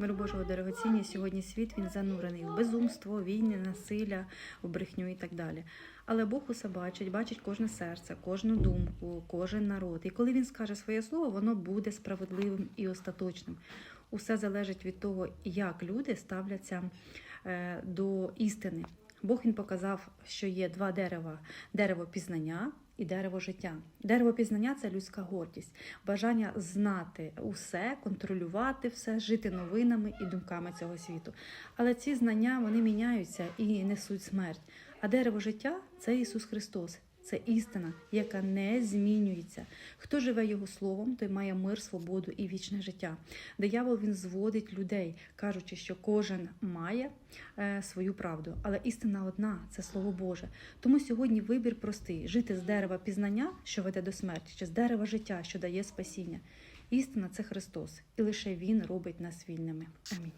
Миру Божого дорогоцінні, сьогодні світ він занурений в безумство, війни, насилля, в брехню і так далі. Але Бог усе бачить, бачить кожне серце, кожну думку, кожен народ. І коли він скаже своє слово, воно буде справедливим і остаточним. Усе залежить від того, як люди ставляться е, до істини. Бог він показав, що є два дерева: дерево пізнання і дерево життя. Дерево пізнання це людська гордість, бажання знати усе, контролювати все, жити новинами і думками цього світу. Але ці знання вони міняються і несуть смерть. А дерево життя це Ісус Христос. Це істина, яка не змінюється. Хто живе його словом, той має мир, свободу і вічне життя. Диявол він зводить людей, кажучи, що кожен має е, свою правду. Але істина одна це слово Боже. Тому сьогодні вибір простий: жити з дерева пізнання, що веде до смерті, чи з дерева життя, що дає спасіння. Істина це Христос, і лише Він робить нас вільними. Амінь.